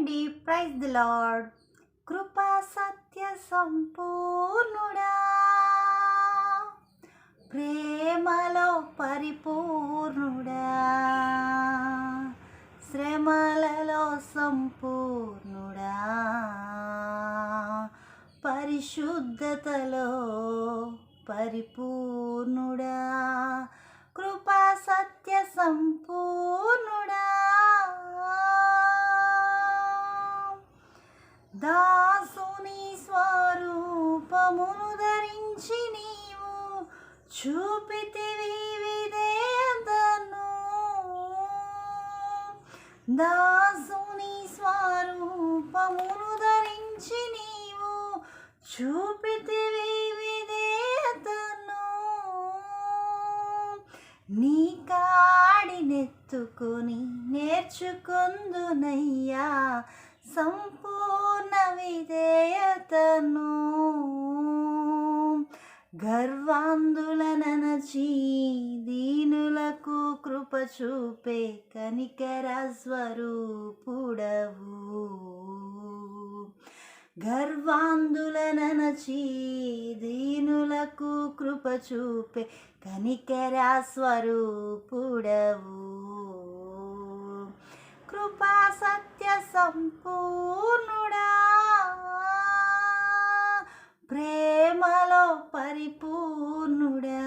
అండి praise the lord కృపా సత్య సంపూర్ణుడా. ప్రేమలో పరిపూర్ణుడా. శ్రమలలో సంపూర్ణుడా. పరిశుద్ధతలో పరిపూర్ణుడా. కృపా సత్య సంపూర్ణుడా స్వరూపమును ధరించి నీవు చూపితివి విధేయతను. దాసుని స్వరూపమును ధరించి నీవు చూపితివి విధేయతను. నీ కాడినెత్తుకొని నేర్చుకుందునయ్యా సంపూర్ణ విధేయతను. గర్వాందులనచి దీనులకు కృప చూపే కనికర స్వరూపుడవు. గర్వాందులనచి దీనులకు కృప చూపే కనికర స్వరూపుడవు. కృపా సత్య సంపూర్ణ పరిపూర్ణుడా.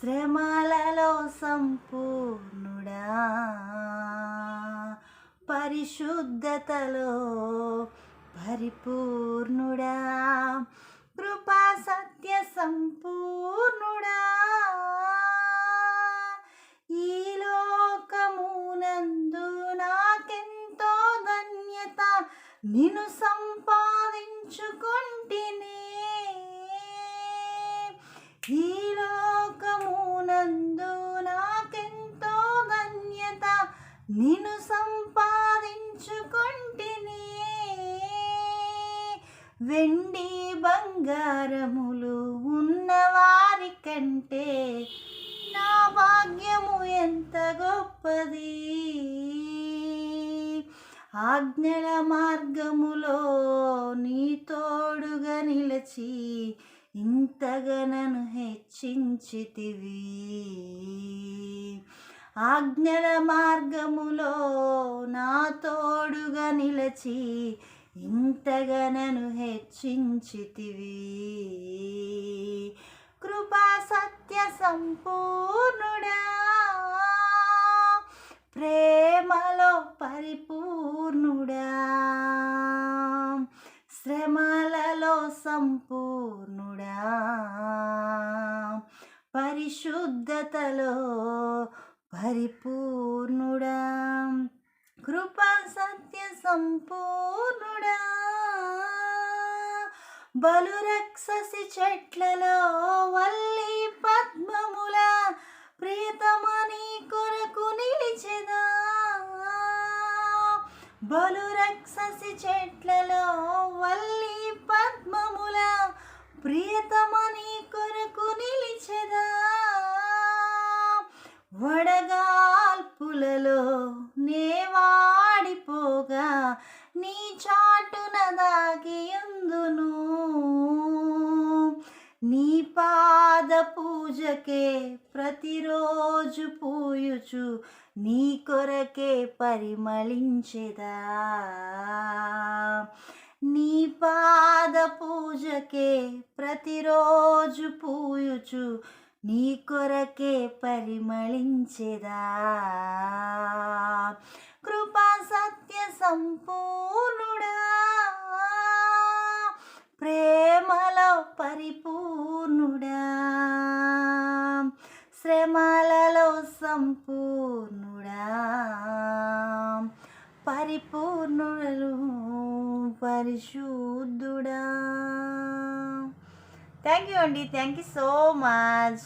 శ్రమలలో సంపూర్ణుడా. పరిశుద్ధతలో పరిపూర్ణుడా. కృపా సత్య సంపూర్ణుడా. ఈ లోకమునందు నాకెంతో ధన్యత. నిన్ను సంపాదించుకుంటేనే. ఈ లోకమునందు నాకెంతో ధన్యత నిన్ను సంపాదించుకుంటేనే. వెండి బంగారములు ఉన్నవారి కంటే నా భాగ్యము ఎంత గొప్పది? ఆజ్ఞల మార్గములో నీ తోడుగా నిలిచి ఇంతగనను హెచ్చించితివి? ఆజ్ఞల మార్గములో నా తోడుగా నిలచి ఇంతగనను హెచ్చించితివి? కృపా సత్య సంపూర్ణుడా ప్రేమలో పరిపూర్ణుడా శ్రమలలో సంపూ పరిశుద్ధతలో పరిపూర్ణుడా. కృపా సత్య సంపూర్ణుడా. బలు రక్షసి చెట్లలో వల్లి పద్మముల ప్రియతమని కొరకు నిలిచెదా బలు రక్షసి చెట్లలో వల్లి పద్మముల ప్రియతమని కొరకు నిలిచెదా పూజకే ప్రతిరోజు పూయుచు నీ కొరకే పరిమళించెదా. నీ పాద పూజకే ప్రతిరోజు పూయుచు నీ కొరకే పరిమళించెదా. కృపా సత్య సంపూర్ణుడా ప్రేమలో పరిపూ సంపూర్ణుడా. పరిపూర్ణుడు పరిశుద్ధుడా. థ్యాంక్ యూ అండి థ్యాంక్ యూ సో మచ్